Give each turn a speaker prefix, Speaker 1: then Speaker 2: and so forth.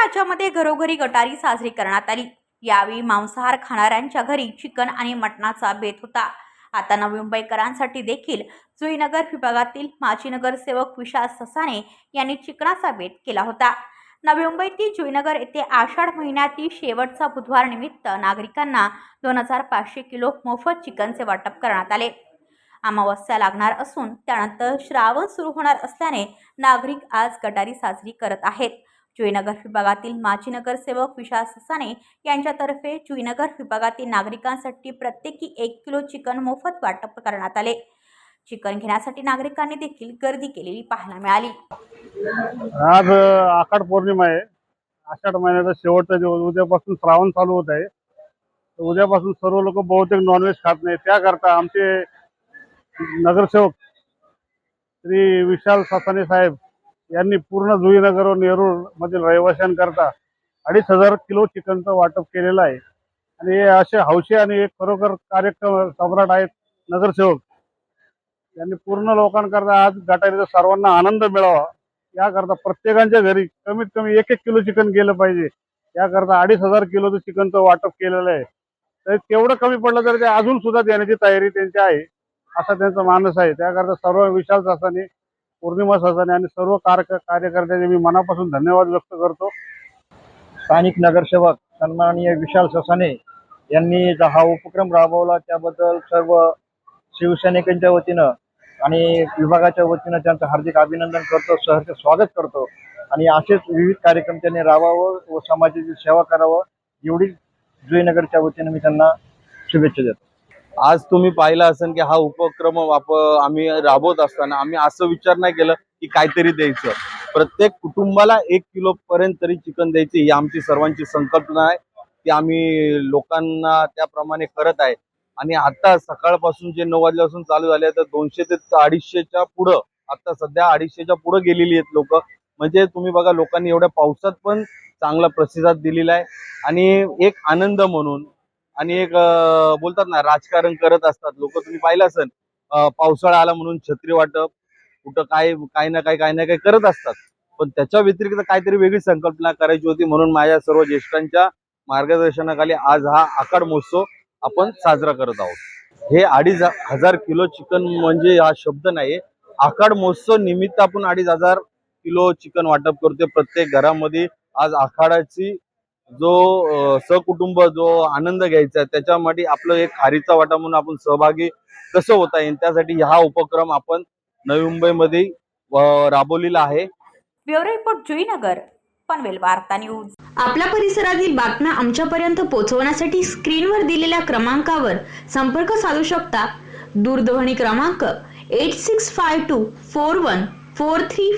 Speaker 1: राज्यामध्ये घरोघरी गटारी साजरी करण्यात आली. यावेळी मांसाहार खाणाऱ्यांच्या घरी चिकन आणि मटणाचा बेत होता. आता नवी मुंबईकरांसाठी देखील जुईनगर विभागातील माजी नगरसेवक विशाल ससाने यांनी चिकनाचा बेत केला होता. नवी मुंबईतील जुईनगर येथे आषाढ महिन्यातील शेवटचा बुधवार निमित्त नागरिकांना दोन हजार पाचशे किलो मोफत चिकनचे वाटप करण्यात आले. अमावस्या लागणार असून त्यानंतर श्रावण सुरू होणार असल्याने नागरिक आज गटारी साजरी करत आहेत. जुईनगर विभागातील माजी नगरसेवक विशाल ससाने यांच्यातर्फे जुईनगर विभागातील नागरिकांसाठी प्रत्येकी एक किलो चिकन मोफत वाटप करण्यात आले. चिकन घेण्यासाठी नागरिकांनी देखील गर्दी केलेली पाहायला मिळाली.
Speaker 2: आज आषाढ पौर्णिमा आहे. आषाढ महिन्याचा शेवटचा दिवस. उद्यापासून श्रावण चालू होत आहे. उद्यापासून सर्व लोक बहुतेक नॉनव्हेज खात नाही. त्याकरता आमचे नगरसेवक श्री विशाल सासाने साहेब यांनी पूर्ण जुईनगर व नेरूळ मधील रहिवाशांकरता अडीच हजार किलो चिकनचं वाटप केलेलं आहे. आणि हे असे हौशी आणि एक खरोखर कार्यक्रम सम्राट आहेत नगरसेवक. यांनी पूर्ण लोकांकरता आज गटारीचा सर्वांना आनंद मिळावा. याकरता प्रत्येकाच्या घरी कमीत कमी एक एक किलो चिकन गेलं पाहिजे. याकरता अडीच हजार किलोचं चिकनचं वाटप केलेलं आहे. तर तेवढं कमी पडलं तर ते अजून सुद्धा देण्याची तयारी त्यांची आहे असा त्यांचा मानस आहे. त्याकरता सर्व विशाल शासनाने पौर्णिमा सासाने आणि सर्व कार कार्यकर्त्यांचे मी मनापासून धन्यवाद व्यक्त करतो.
Speaker 3: स्थानिक नगरसेवक सन्माननीय विशाल ससाने यांनी जो हा उपक्रम राबवला त्याबद्दल सर्व शिवसैनिकांच्या वतीनं आणि विभागाच्या वतीनं त्यांचं हार्दिक अभिनंदन करतो सहर्ष स्वागत करतो आणि असेच विविध कार्यक्रम त्यांनी राबवावं व समाजाची सेवा करावं एवढी जुईनगरच्या वतीनं मी त्यांना शुभेच्छा देतो.
Speaker 4: आज तुम्ही पाहिलं असेल की हा उपक्रम वाप आम्ही राबवत असताना आम्ही असं विचार नाही केलं की काहीतरी द्यायचं. प्रत्येक कुटुंबाला एक किलो पर्यंत तरी चिकन द्यायची ही आमची सर्वांची संकल्पना आहे. ती आम्ही लोकांना त्याप्रमाणे करत आहे. आणि आता सकाळपासून जे नऊ वाजल्यापासून चालू झाले तर दोनशे ते अडीचशेच्या पुढं आता सध्या अडीचशेच्या पुढं गेलेली आहेत लोक. म्हणजे तुम्ही बघा लोकांनी एवढ्या पावसात पण चांगला प्रतिसाद दिलेला आहे. आणि एक आनंद म्हणून आणि एक बोलतात ना राजकारण करत असतात. लोक तुम्ही पाहिलं असेल पावसाळा आला म्हणून छत्री वाटप कुठं काय काय ना काही काही ना काही करत असतात. पण त्याच्या व्यतिरिक्त काहीतरी वेगळी संकल्पना करायची होती म्हणून माझ्या सर्व ज्येष्ठांच्या मार्गदर्शनाखाली आज हा आखाड महोत्सव आपण साजरा करत आहोत. हे अडीच हजार किलो चिकन म्हणजे हा शब्द नाही आखाड महोत्सव निमित्त आपण अडीच हजार किलो चिकन वाटप करतोय. प्रत्येक घरामध्ये आज आखाडाची जो अं, सहकुटुंब जो आनंद घ्यायचा त्याच्यासाठी आपलं एक खारीचा वाटा म्हणून आपण सहभागी कसं होता येईल त्यासाठी हा उपक्रम आपण नवी मुंबईमध्ये राबवलेला आहे.
Speaker 1: ब्युरो रिपोर्ट जुईनगर पनवेल वार्ता न्यूज.
Speaker 5: आपल्या परिसरातील बातम्या आमच्यापर्यंत पोहोचवण्यासाठी स्क्रीनवर दिलेल्या क्रमांकावर संपर्क साधू शकता. दूरध्वनी क्रमांक eight six five two four one four three